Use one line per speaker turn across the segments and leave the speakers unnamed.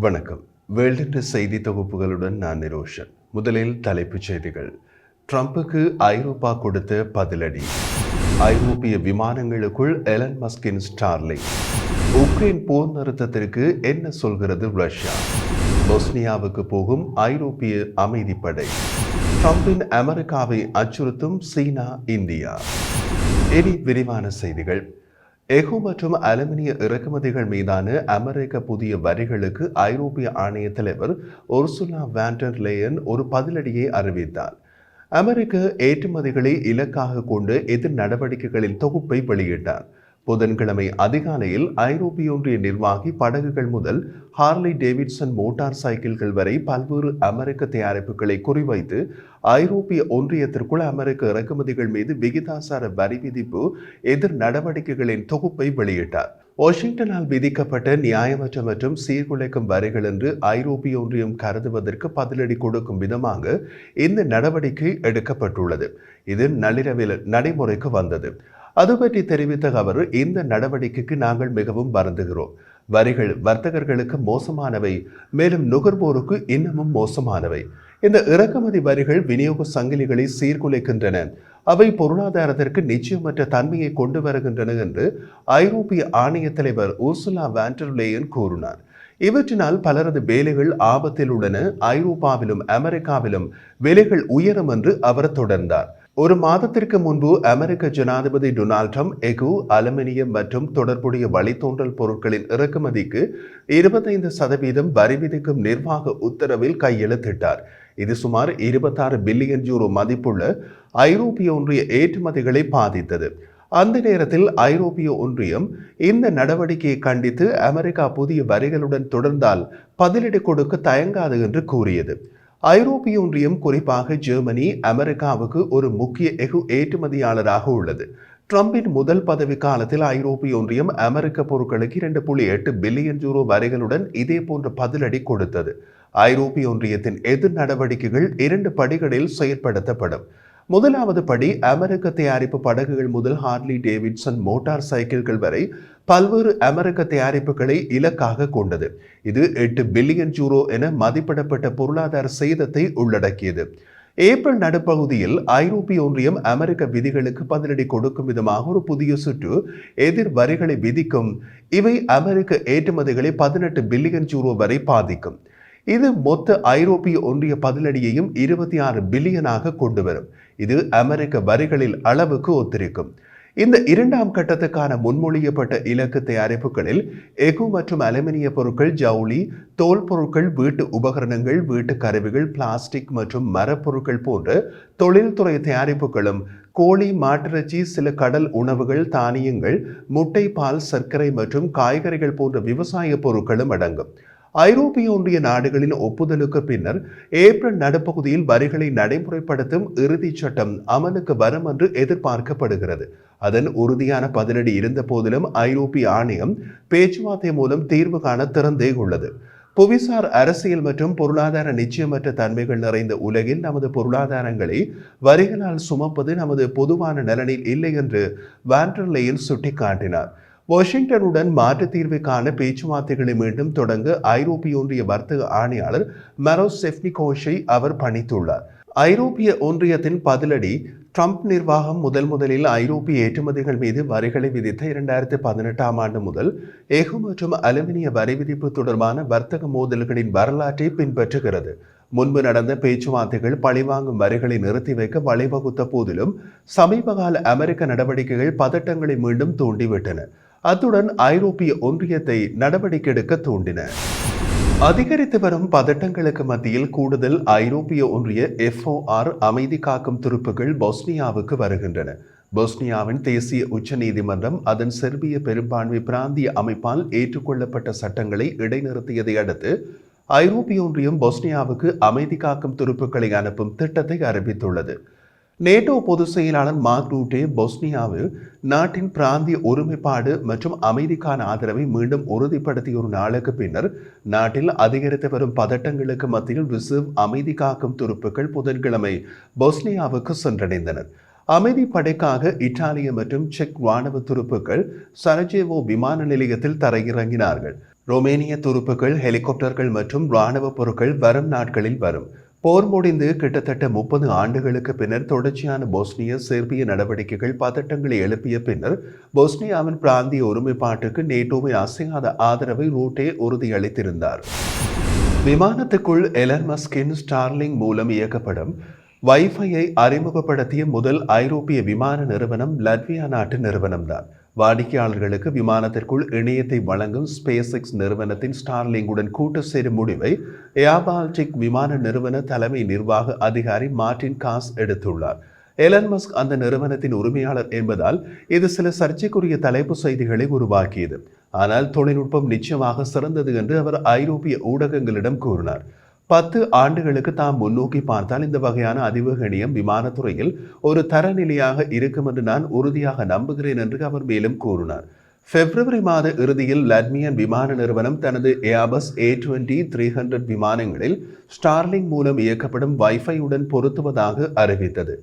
வணக்கம். வேல்டென்ற செய்தி தொகுப்புகளுடன் நான் நிரோஷன். முதலில் தலைப்புச் செய்திகள். ட்ரம்புக்கு ஐரோப்பா கொடுத்த பதிலடி. ஐரோப்பிய விமானங்களுக்குள் எலன் மஸ்கின் ஸ்டார்லிங். உக்ரைன் போர் நிறுத்தத்திற்கு என்ன சொல்கிறது ரஷ்யா? பொஸ்னியாவுக்கு போகும் ஐரோப்பிய அமைதிப்படை. ட்ரம்பின் அமெரிக்காவை அச்சுறுத்தும் சீனா இந்தியா. இனி விரிவான செய்திகள். எஃகு மற்றும் அலுமினிய இறக்குமதிகள் மீதான அமெரிக்க புதிய வரிகளுக்கு ஐரோப்பிய ஆணைய தலைவர் ஒர்சுலா வேண்டர் லேயன் ஒரு பதிலடியை அறிவித்தார். அமெரிக்க ஏற்றுமதிகளை இலக்காக கொண்டு எதிர் நடவடிக்கைகளின் தொகுப்பை வெளியிட்டார். புதன்கிழமை அதிகாலையில் ஐரோப்பிய ஒன்றிய நிர்வாகி படகுகள் முதல் ஹார்லி டேவிட்சன் மோட்டார் சைக்கிள்கள் வரை பல்வேறு அமெரிக்க தயாரிப்புகளை குறிவைத்து ஐரோப்பிய ஒன்றியத்திற்குள் அமெரிக்க இறக்குமதிகள் மீது விகிதாசார வரி விதிப்பு எதிர் நடவடிக்கைகளின் தொகுப்பை வெளியிட்டார். வாஷிங்டனால் விதிக்கப்பட்ட நியாயமற்ற மற்றும் சீர்குலைக்கும் வரிகள் என்று ஐரோப்பிய ஒன்றியம் கருதுவதற்கு பதிலடி கொடுக்கும் விதமாக இந்த நடவடிக்கை எடுக்கப்பட்டுள்ளது. இது நள்ளிரவில் நடைமுறைக்கு வந்தது. அது பற்றி தெரிவித்த அவர் இந்த நடவடிக்கைக்கு நாங்கள் மிகவும் வருந்துகிறோம். வரிகள் வர்த்தகர்களுக்கு மோசமானவை மேலும் நுகர்வோருக்கு இன்னமும் மோசமானவை. இந்த இறக்குமதி வரிகள் விநியோக சங்கிலிகளை சீர்குலைக்கின்றன. அவை பொருளாதாரத்திற்கு நிச்சயமற்ற தன்மையை கொண்டு வருகின்றன என்று ஐரோப்பிய ஆணைய தலைவர் ஊர்சுலா வேண்டர்லேயன் கூறினார். இவற்றினால் பலரது வேலைகள் ஆபத்தில் உள்ளன. ஐரோப்பாவிலும் அமெரிக்காவிலும் விலைகள் உயரும் என்று அவர் தொடர்ந்தார். ஒரு மாதத்திற்கு முன்பு அமெரிக்க ஜனாதிபதி டொனால்ட் ட்ரம்ப் எகு அலுமினியம் மற்றும் தொடர்புடைய வழித்தோன்றல் பொருட்களின் இறக்குமதிக்கு இருபத்தைந்து சதவீதம் வரி விதிக்கும் நிர்வாக உத்தரவில் கையெழுத்திட்டார். இது சுமார் இருபத்தாறு பில்லியன் யூரோ மதிப்புள்ள ஐரோப்பிய ஒன்றிய ஏற்றுமதிகளை பாதித்தது. அந்த நேரத்தில் ஐரோப்பிய ஒன்றியம் இந்த நடவடிக்கையை கண்டித்து அமெரிக்கா புதிய வரிகளுடன் தொடர்ந்தால் பதிலடி கொடுக்க தயங்காது என்று கூறியது. ஐரோப்பிய ஒன்றியம் குறிப்பாக ஜெர்மனி அமெரிக்காவுக்கு ஒரு முக்கிய எஃகு ஏற்றுமதியாளராக உள்ளது. ட்ரம்பின் முதல் பதவி காலத்தில் ஐரோப்பிய ஒன்றியம் அமெரிக்க பொருட்களுக்கு இரண்டு புள்ளி எட்டு பில்லியன் யூரோ வரிகளுடன் இதே போன்ற பதிலடி கொடுத்தது. ஐரோப்பிய ஒன்றியத்தின் எதிர் நடவடிக்கைகள் இரண்டு படிகளில் செயற்படுத்தப்படும். முதலாவது படி அமெரிக்க தயாரிப்பு படகுகள் முதல் ஹார்லி டேவிட்சன் மோட்டார் சைக்கிள்கள் வரை பல்வேறு அமெரிக்க தயாரிப்புகளை இலக்காக கொண்டது. இது எட்டு பில்லியன் ஜூரோ என மதிப்பிடப்பட்ட பொருளாதார சேதத்தை உள்ளடக்கியது. ஏப்ரல் நடுப்பகுதியில் ஐரோப்பிய ஒன்றியம் அமெரிக்க விதிகளுக்கு பதிலடி கொடுக்கும் விதமாக ஒரு புதிய சுற்று எதிர் வரிகளை விதிக்கும். இவை அமெரிக்க ஏற்றுமதிகளை பதினெட்டு பில்லியன் ஜூரோ வரை பாதிக்கும். இது மொத்த ஐரோப்பிய ஒன்றிய பதிலடியையும் இருபத்தி ஆறு பில்லியனாக கொண்டு வரும். இது அமெரிக்க வரிகளில் அளவுக்கு ஒத்திருக்கும். இந்த இரண்டாம் கட்டத்துக்கான முன்மொழியப்பட்ட இலக்கு தயாரிப்புகளில் எஃகு மற்றும் அலுமினிய பொருட்கள் ஜவுளி தோல் பொருட்கள் வீட்டு உபகரணங்கள் வீட்டு கருவிகள் பிளாஸ்டிக் மற்றும் மரப்பொருட்கள் போன்ற தொழில்துறை தயாரிப்புகளும் கோழி மாட்டிறைச்சி சில கடல் உணவுகள் தானியங்கள் முட்டை பால் சர்க்கரை மற்றும் காய்கறிகள் போன்ற விவசாய பொருட்களும் அடங்கும். ஐரோப்பிய ஒன்றிய நாடுகளின் ஒப்புதலுக்கு பின்னர் ஏப்ரல் நடுப்பகுதியில் வரிகளை நடைமுறைப்படுத்தும் இறுதிச் சட்டம் அமலுக்கு வரும் என்று எதிர்பார்க்கப்படுகிறது. அதன் உறுதியான பதிலடி இருந்த போதிலும் ஐரோப்பிய ஆணையம் பேச்சுவார்த்தை மூலம் தீர்வு காண திறந்தே உள்ளது புவிசார் அரசியல் மற்றும் பொருளாதார நிச்சயமற்ற தன்மைகள் நிறைந்த உலகில் நமது பொருளாதாரங்களை வரிகளால் சுமப்பது நமது பொதுவான நலனில் இல்லை என்று வாண்டர்லேயில் சுட்டிக்காட்டினார். வாஷிங்டனுடன் மாற்று தீர்வுக்கான பேச்சுவார்த்தைகளை மீண்டும் தொடங்க ஐரோப்பிய ஒன்றிய வர்த்தக ஆணையாளர் மரோஸ் செஃப்னிகோஷை அவர் பணித்துள்ளார். ஐரோப்பிய ஒன்றியத்தின் பதிலடி ட்ரம்ப் நிர்வாகம் முதல் முதலில் ஐரோப்பிய ஏற்றுமதிகள் மீது வரிகளை விதித்த இரண்டாயிரத்தி பதினெட்டாம் ஆண்டு முதல் எஃகு மற்றும் அலுமினிய வரி விதிப்பு தொடர்பான வர்த்தக மோதல்களின் வரலாற்றை பின்பற்றுகிறது. முன்பு நடந்த பேச்சுவார்த்தைகள் பழிவாங்கும் வரிகளை நிறுத்தி வைக்க வழிவகுத்த போதிலும் சமீபகால அமெரிக்க நடவடிக்கைகள் பதட்டங்களை மீண்டும் தூண்டிவிட்டன. அத்துடன் ஐரோப்பிய ஒன்றியத்தை நடவடிக்கை எடுக்க தூண்டின. அதிகரித்து வரும் பதட்டங்களுக்கு மத்தியில் கூடுதல் ஐரோப்பிய ஒன்றிய எஃப்ஓஆர் அமைதி காக்கும் துருப்புகள் பொஸ்னியாவுக்கு வருகின்றன. பொஸ்னியாவின் தேசிய உச்ச நீதிமன்றம் அதன் செர்பிய பெரும்பான்மை பிராந்திய அமைப்பால் ஏற்றுக்கொள்ளப்பட்ட சட்டங்களை இடைநிறுத்தியதை அடுத்து ஐரோப்பிய ஒன்றியம் பொஸ்னியாவுக்கு அமைதி காக்கும் துருப்புக்களை அனுப்பும் திட்டத்தை அறிவித்துள்ளது. நேட்டோ பொதுச் செயலாளர் மார்க் ரூட்டே பொஸ்னியாவில் நாட்டின் பிராந்திய ஒருமைப்பாடு மற்றும் அமைதிக்கான ஆதரவை மீண்டும் உறுதிப்படுத்திய ஒரு நாளுக்கு பின்னர் நாட்டில் அதிகரித்து வரும் பதட்டங்களுக்கு மத்தியில் ரிசர்வ் அமைதி காக்கும் துருப்புக்கள் புதன்கிழமை பொஸ்னியாவுக்கு சென்றடைந்தனர். அமைதி படைக்காக இத்தாலிய மற்றும் செக் ராணுவ துருப்புக்கள் சரஜேவோ விமான நிலையத்தில் தரையிறங்கினார்கள். ரோமேனிய துருப்புகள் ஹெலிகாப்டர்கள் மற்றும் ராணுவ பொருட்கள் வரும் நாட்களில் வரும். போர் முடிந்து கிட்டத்தட்ட முப்பது ஆண்டுகளுக்கு பின்னர் தொடர்ச்சியான போஸ்னிய சேர்பிய நடவடிக்கைகள் பதட்டங்களை எழுப்பிய பின்னர் போஸ்னியாவின் பிராந்திய ஒருமைப்பாட்டுக்கு நேட்டோவை அசையாத ஆதரவை ரூட்டே உறுதியளித்திருந்தார். விமானத்துக்குள் எலன் மஸ்கின் ஸ்டார்லிங் மூலம் இயக்கப்படும் வைஃபையை அறிமுகப்படுத்திய முதல் ஐரோப்பிய விமான நிறுவனம் லட்வியா நாட்டு நிறுவனம்தான். வாடிக்கையாளர்களுக்கு விமானத்திற்குள் இணையத்தை வழங்கும் ஸ்பேஸ் எக்ஸ் நிறுவனத்தின் ஸ்டார்லிங்குடன் கூட்டு சேரும் முடிவை ஏபால்டிக் விமான நிறுவன தலைமை நிர்வாக அதிகாரி மார்டின் காஸ் எடுத்துள்ளார். எலன் மஸ்க் அந்த நிறுவனத்தின் உரிமையாளர் என்பதால் இது சில சர்ச்சைக்குரிய தலைப்பு செய்திகளை உருவாக்கியது. ஆனால் தொழில்நுட்பம் நிச்சயமாக சிறந்தது என்று அவர் ஐரோப்பிய ஊடகங்களிடம் கூறினார். பத்து ஆண்டுகளுக்கு தாம் முன்னோக்கி பார்த்தால் இந்த வகையான அதிவேகணியம் விமானத்துறையில் ஒரு தரநிலையாக இருக்கும் என்று நான் உறுதியாக நம்புகிறேன் என்று அவர் மேலும் கூறினார். பிப்ரவரி மாத இறுதியில் லட்மியன் விமான நிறுவனம் தனது Airbus A twenty three hundred விமானங்களில் ஸ்டார்லிங் மூலம் இயக்கப்படும் வைஃபையுடன் பொருத்துவதாக அறிவித்தது.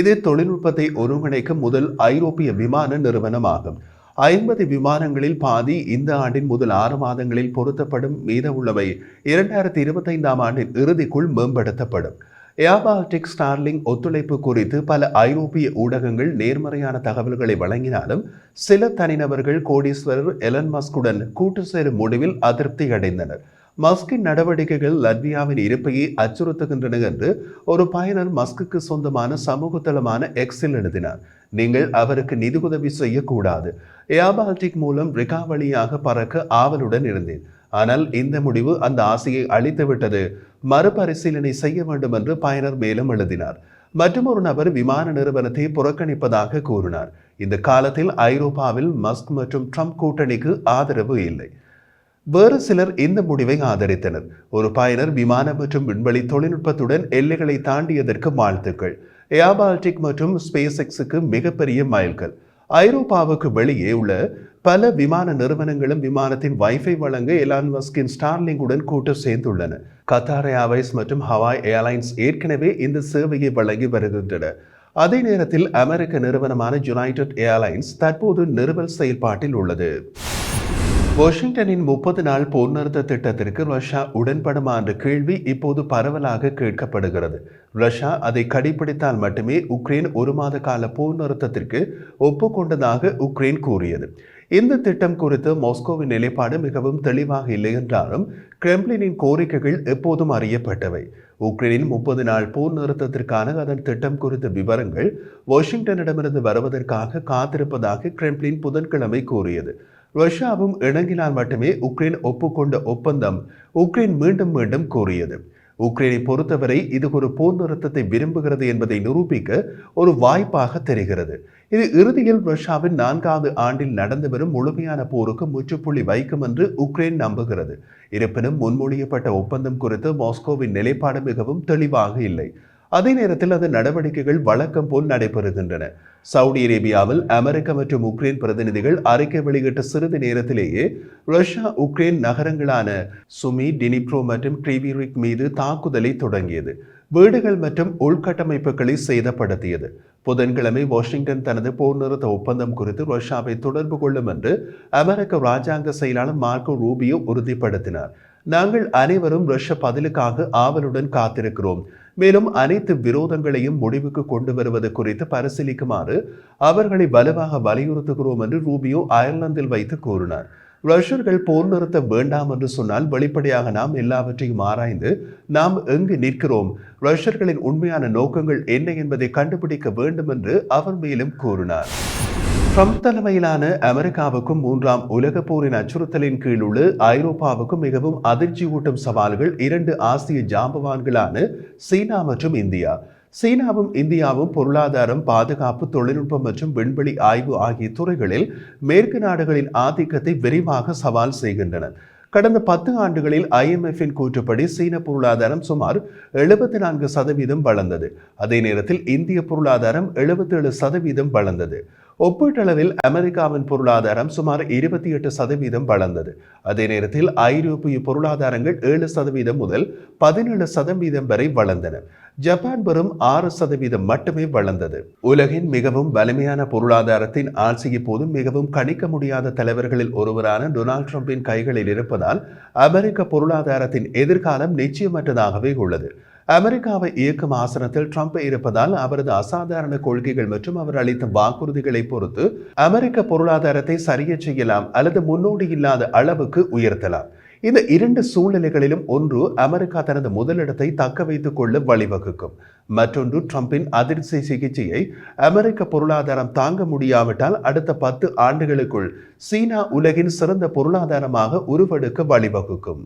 இது தொழில்நுட்பத்தை ஒருங்கிணைக்கும் முதல் ஐரோப்பிய விமான நிறுவனமாகும். ஐம்பது விமானங்களில் பாதி இந்த ஆண்டின் முதல் ஆறு மாதங்களில் பொருத்தப்படும் மீதமுள்ளவை இரண்டாயிரத்தி இருபத்தைந்தாம் ஆண்டின் இறுதிக்குள் மேம்படுத்தப்படும். ஏபாட்டிக் ஸ்டார்லிங் ஒத்துழைப்பு குறித்து பல ஐரோப்பிய ஊடகங்கள் நேர்மறையான தகவல்களை வழங்கினாலும் சில தனிநபர்கள் கோடீஸ்வரர் எலன் மஸ்குடன் கூட்டு சேரும் முடிவில் அதிருப்தி அடைந்தனர் மஸ்கின் நடவடிக்கைகள் லத்வியாவின் இருப்பையை அச்சுறுத்துகின்றன என்று ஒரு பயனர் மஸ்குக்கு சொந்தமான சமூக தளமான எக்ஸில் எழுதினார். நீங்கள் அவருக்கு நிதியுதவி செய்யக்கூடாது. ஏபால்டிக் மூலம் ரிகா வழியாக பறக்க ஆவலுடன் இருந்தேன். ஆனால் இந்த முடிவு அந்த ஆசையை அழித்துவிட்டது. மறுபரிசீலனை செய்ய வேண்டும் என்று பயனர் மேலும் எழுதினார். மற்றும் ஒரு நபர் விமான நிறுவனத்தை புறக்கணிப்பதாக கூறினார். இந்த காலத்தில் ஐரோப்பாவில் மஸ்க் மற்றும் ட்ரம்ப் கூட்டணிக்கு ஆதரவு இல்லை. வேறு சிலர் இந்த முடிவை ஆதரித்தனர். ஒரு பயனர் விமான மற்றும் விண்வெளி தொழில்நுட்பத்துடன் எல்லைகளை தாண்டியதற்கு வாழ்த்துக்கள். ஏபால்டிக் மற்றும் ஸ்பேஸ் எக்ஸுக்கு மிகப்பெரிய மைல்கள் ஐரோப்பாவுக்கு வெளியே உள்ள பல விமான நிறுவனங்களும் விமானத்தின் வைஃபை வழங்க எலான் மஸ்கின் ஸ்டார்லிங்குடன் கூட்டு சேர்ந்துள்ளன. கத்தார் ஏர்வைஸ் மற்றும் ஹவாய் ஏர்லைன்ஸ் ஏற்கனவே இந்த சேவையை வழங்கி வருகின்றன. அதே நேரத்தில் அமெரிக்க நிறுவனமான யுனைடெட் ஏர்லைன்ஸ் தற்போது நிறுவல் செயல்பாட்டில் உள்ளது. வாஷிங்டனின் முப்பது நாள் போர் நிறுத்த திட்டத்திற்கு ரஷ்யா உடன்படுமா என்ற கேள்வி இப்போது பரவலாக கேட்கப்படுகிறது. ரஷ்யா அதை கடைபிடித்தால் மட்டுமே உக்ரைன் ஒரு மாத கால போர் நிறுத்தத்திற்கு ஒப்புக்கொண்டதாக உக்ரைன் கூறியது. இந்த திட்டம் குறித்து மாஸ்கோவின் நிலைப்பாடு மிகவும் தெளிவாக இல்லை என்றாலும் கிரெம்ளினின் கோரிக்கைகள் எப்போதும் அறியப்பட்டவை. உக்ரைனின் முப்பது நாள் போர் நிறுத்தத்திற்கான அதன் திட்டம் குறித்த விவரங்கள் வாஷிங்டனிடமிருந்து வருவதற்காக காத்திருப்பதாக கிரெம்ளின் புதன்கிழமை கூறியது. ரஷ்யாவும் இணங்கினால் மட்டுமே உக்ரைன் ஒப்புக்கொண்ட ஒப்பந்தம் உக்ரைன் மீண்டும் மீண்டும் கூறியது உக்ரைனை பொறுத்தவரை இது ஒரு போர் நிறுத்தத்தை விரும்புகிறது என்பதை நிரூபிக்க ஒரு வாய்ப்பாக தெரிகிறது. இது இறுதியில் ரஷ்யாவின் நான்காவது ஆண்டில் நடந்து வரும் முழுமையான போருக்கு முற்றுப்புள்ளி வைக்கும் என்று உக்ரைன் நம்புகிறது. இருப்பினும் முன்மொழியப்பட்ட ஒப்பந்தம் குறித்து மாஸ்கோவின் நிலைப்பாடு மிகவும் தெளிவாக இல்லை. அதே நேரத்தில் அதன் நடவடிக்கைகள் வழக்கம் போல் நடைபெறுகின்றன. சவுதி அரேபியாவில் அமெரிக்க மற்றும் உக்ரைன் பிரதிநிதிகள் அறிக்கை வெளியிட்ட சிறிது நேரத்திலேயே ரஷ்யா உக்ரைன் நகரங்களான சுமி டினிப்ரோ மற்றும் கிரிவிரிக் மீது தாக்குதலை தொடங்கியது. வீடுகள் மற்றும் உள்கட்டமைப்புகளை சேதப்படுத்தியது. புதன்கிழமை வாஷிங்டன் தனது போர் நிறுத்த ஒப்பந்தம் குறித்து ரஷ்யாவை தொடர்பு கொள்ளும் என்று அமெரிக்க ராஜாங்க செயலாளர் மார்க்கோ ரூபியோ உறுதிப்படுத்தினார். நாங்கள் அனைவரும் ரஷ்ய பதிலுக்காக ஆவலுடன் காத்திருக்கிறோம். மேலும் அனைத்து விரோதங்களையும் முடிவுக்கு கொண்டு வருவது குறித்து பரிசீலிக்குமாறு அவர்களை வலுவாக வலியுறுத்துகிறோம் என்று ரூபியோ அயர்லாந்தில் வைத்து கூறினார். ரஷ்யர்கள் போர் நிறுத்த வேண்டாம் என்று சொன்னால் வெளிப்படையாக நாம் எல்லாவற்றையும் ஆராய்ந்து நாம் எங்கு நிற்கிறோம்? ரஷ்யர்களின் உண்மையான நோக்கங்கள் என்ன என்பதை கண்டுபிடிக்க வேண்டும் என்று அவர் மேலும் கூறினார். ட்ரம்ப் தலைமையிலான அமெரிக்காவுக்கும் மூன்றாம் உலக போரின் அச்சுறுத்தலின் கீழ் உள்ள ஐரோப்பாவுக்கும் மிகவும் அதிர்ச்சியூட்டும் சவால்கள் இரண்டு ஆசிய ஜாம்பவான்களான சீனா மற்றும் இந்தியா. சீனாவும் இந்தியாவும் பொருளாதாரம் பாதுகாப்பு தொழில்நுட்பம் மற்றும் விண்வெளி ஆய்வு ஆகிய துறைகளில் மேற்கு நாடுகளின் ஆதிக்கத்தை விரிவாக சவால் செய்கின்றன. கடந்த பத்து ஆண்டுகளில் ஐஎம்எஃப்பின் கூற்றுப்படி சீன பொருளாதாரம் சுமார் எழுபத்தி நான்கு சதவீதம் வளர்ந்தது. அதே நேரத்தில் இந்திய பொருளாதாரம் எழுபத்தேழு சதவீதம் வளர்ந்தது. ஒப்பீட்டளவில் அமெரிக்காவின் பொருளாதாரம் சுமார் இருபத்தி எட்டு சதவீதம் வளர்ந்தது. அதே நேரத்தில் ஐரோப்பிய பொருளாதாரங்கள் ஏழு சதவீதம் முதல் பதினேழு சதவீதம் வரை வளர்ந்தன. ஜப்பான் வெறும் ஆறு சதவீதம் மட்டுமே வளர்ந்தது. உலகின் மிகவும் வலிமையான பொருளாதாரத்தின் ஆட்சி போதும் மிகவும் கணிக்க முடியாத தலைவர்களில் ஒருவரான டொனால்ட் ட்ரம்பின் கைகளில் இருப்பதால் அமெரிக்க பொருளாதாரத்தின் எதிர்காலம் நிச்சயமற்றதாகவே உள்ளது. அமெரிக்காவை இயக்கும் ஆசனத்தில் ட்ரம்ப் இருப்பதால் அவரது அசாதாரண கொள்கைகள் மற்றும் அவர் அளித்த வாக்குறுதிகளை பொறுத்து அமெரிக்க பொருளாதாரத்தை சரிய செய்யலாம் அல்லது முன்னோடி இல்லாத அளவுக்கு உயர்த்தலாம். இந்த இரண்டு சூழ்நிலைகளிலும் ஒன்று அமெரிக்கா தனது முதலிடத்தை தக்க வைத்துக் கொள்ள வழிவகுக்கும். மற்றொன்று ட்ரம்பின் அதிர்ச்சி சிகிச்சையை அமெரிக்க பொருளாதாரம் தாங்க முடியாவிட்டால் அடுத்த பத்து ஆண்டுகளுக்குள் சீனா உலகின் சிறந்த பொருளாதாரமாக உருவெடுக்க வழிவகுக்கும்.